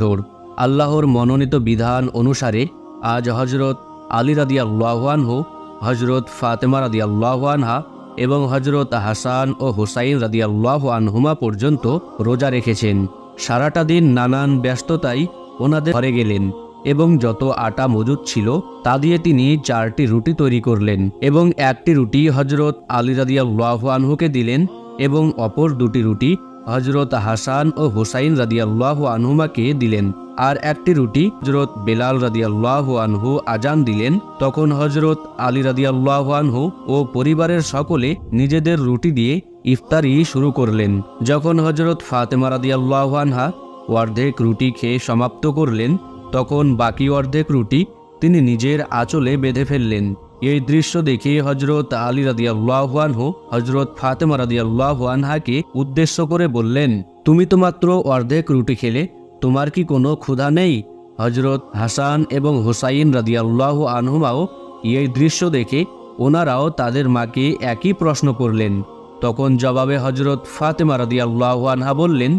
কঠোর আল্লাহর মনোনীত বিধান অনুসারে আজ হজরত আলী রাদি আল্লাহানহু হজরত ফাতেমা রাদি আল্লাহানহা এবং হজরত হাসান ও হুসাইন রাদি আল্লাহ পর্যন্ত রোজা রেখেছেন। সারাটা দিন নানান ব্যস্ততায় ওনাদের ঘরে গেলেন এবং যত আটা মজুদ ছিল তা দিয়ে তিনি চারটি রুটি তৈরি করলেন এবং একটি রুটি হজরত আলী রাদিয়াল্লাহু আনহুকে দিলেন এবং অপর দুটি রুটি হজরত হাসান ও হুসাইন রাদিয়াল্লাহু আনহুমাকে দিলেন। আর একটি রুটি হজরত বেলাল রাদিয়াল্লাহু আনহু আজান দিলেন। তখন হজরত আলী রাদিয়াল্লাহু আনহু ও পরিবারের সকলে নিজেদের রুটি দিয়ে ইফতারি শুরু করলেন। যখন হজরত ফাতেমা রাদিয়াল্লাহু আনহা অর্ধেক রুটি খেয়ে সমাপ্ত করলেন, তখন বাকি অর্ধেক রুটি তিনি নিজের আঁচলে বেঁধে ফেললেন। এই দৃশ্য দেখে হজরত আলী রাদিয়াল্লাহানহু হজরত ফাতেমা রাদিয়াল্লাহানহাকে উদ্দেশ্য করে বললেন, তুমি তো মাত্র অর্ধেক রুটি খেলে, তোমার কি কোনো ক্ষুধা নেই? হজরত হাসান এবং হুসাইন রাদিয়াল্লাহ আনহুমাও এই দৃশ্য দেখে ওনারাও তাদের মাকে একই প্রশ্ন করলেন। তখন জবাবে হজরত ফাতেমা রাদিয়াল্লাহ আনহা বললেন,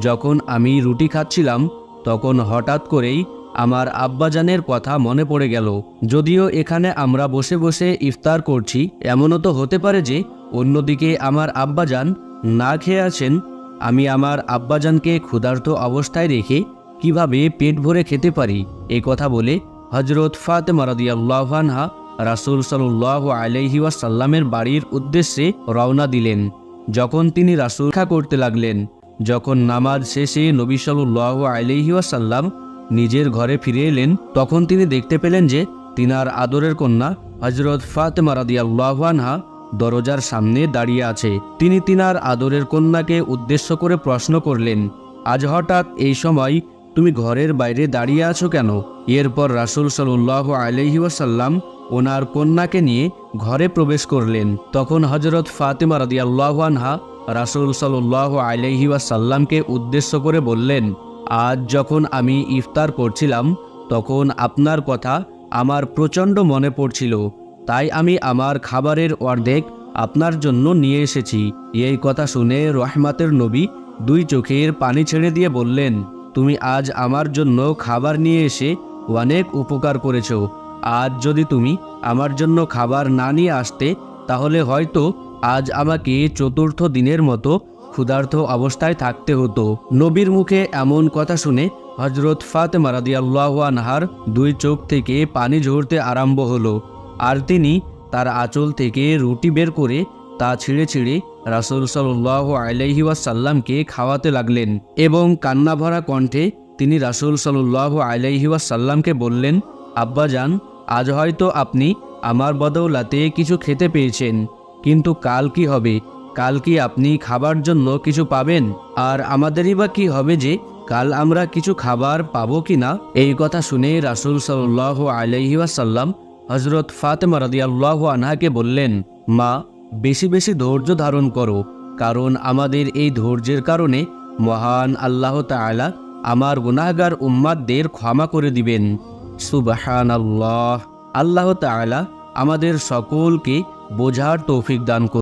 যখন আমি রুটি খাচ্ছিলাম, তখন হঠাৎ করেই আমার আব্বাজানের কথা মনে পড়ে গেল। যদিও এখানে আমরা বসে বসে ইফতার করছি, এমনও তো হতে পারে যে অন্যদিকে আমার আব্বাজান না খেয়ে আছেন। আমি আমার আব্বাজানকে ক্ষুধার্ত অবস্থায় রেখে কীভাবে পেট ভরে খেতে পারি, এ কথা বলে হজরত ফাতেমা রাদিয়াল্লাহানহা রাসুল সাল্লাহ আলাইহি ওয়াসাল্লামের বাড়ির উদ্দেশ্যে রওনা দিলেন। যখন তিনি রাসুল খা করতে লাগলেন, যখন নামাজ শেষে নবী সাল্লাহ আলহি ওয়াসাল্লাম নিজের ঘরে ফিরে এলেন, তখন তিনি দেখতে পেলেন যে তিনার আদরের কন্যা হজরত ফাতেমা রাদিয়াল্লাহানহা দরজার সামনে দাঁড়িয়ে আছে। তিনি তিনার আদরের কন্যাকে উদ্দেশ্য করে প্রশ্ন করলেন, আজ হঠাৎ এই সময় তুমি ঘরের বাইরে দাঁড়িয়ে আছো কেন? এরপর রাসুল সাল্লাহ আলহি ওয়াসাল্লাম ওনার কন্যাকে নিয়ে ঘরে প্রবেশ করলেন। তখন হজরত ফাতেমা রাদিয়াল্লাহানহা রাসুল সাল্লাহ আলহি ওয়াসাল্লামকে উদ্দেশ্য করে বললেন আজ যখন আমি ইফতার করছিলাম, তখন আপনার কথা আমার প্রচণ্ড মনে পড়ছিল। তাই আমি আমার খাবারের অর্ধেক আপনার জন্য নিয়ে এসেছি। এই কথা শুনে রহমাতের নবী দুই চোখের পানি ছেড়ে দিয়ে বললেন, তুমি আজ আমার জন্য খাবার নিয়ে এসে অনেক উপকার করেছ। আজ যদি তুমি আমার জন্য খাবার না নিয়ে আসতে, তাহলে হয়তো আজ আমাকে চতুর্থ দিনের মতো ক্ষুধার্ত অবস্থায় থাকতে হতো। নবীর মুখে এমন কথা শুনে হজরত ফাতে রাদিয়াল্লাহু আনহার দুই চোখ থেকে পানি ঝরতে আরম্ভ হলো আর তিনি তার আঁচল থেকে রুটি বের করে তা ছিঁড়ে ছিঁড়ে রাসুল সাল্লাহ আলাইহি ওয়াসাল্লামকে খাওয়াতে লাগলেন এবং কান্না ভরা কণ্ঠে তিনি রাসুল সাল্লাহ আলাইহি ওয়াসাল্লামকে বললেন আব্বাজান আজ হয়তো আপনি আমার বদৌলাতে কিছু খেতে পেয়েছেন, কিন্তু কাল কি হবে? কাল কি আপনি খাবার জন্য কিছু পাবেন? আর আমাদেরই বা কি হবে যে, কাল আমরা কিছু খাবার পাবো কি না? এই কথা শুনে রাসুল সাল্লাহ আলাইহি ওয়াসাল্লাম হজরত ফাতেমা রাদিয়াল্লাহ আনহাকে বললেন, মা, বেশি বেশি ধৈর্য ধারণ করো, কারণ আমাদের এই ধৈর্যের কারণে মহান আল্লাহ তাআলা আমার গুনাহগার উম্মাদদের ক্ষমা করে দিবেন। সুবাহান আল্লাহ আল্লাহ তাআলা আমাদের সকলকে বোঝার তৌফিক দান করুন।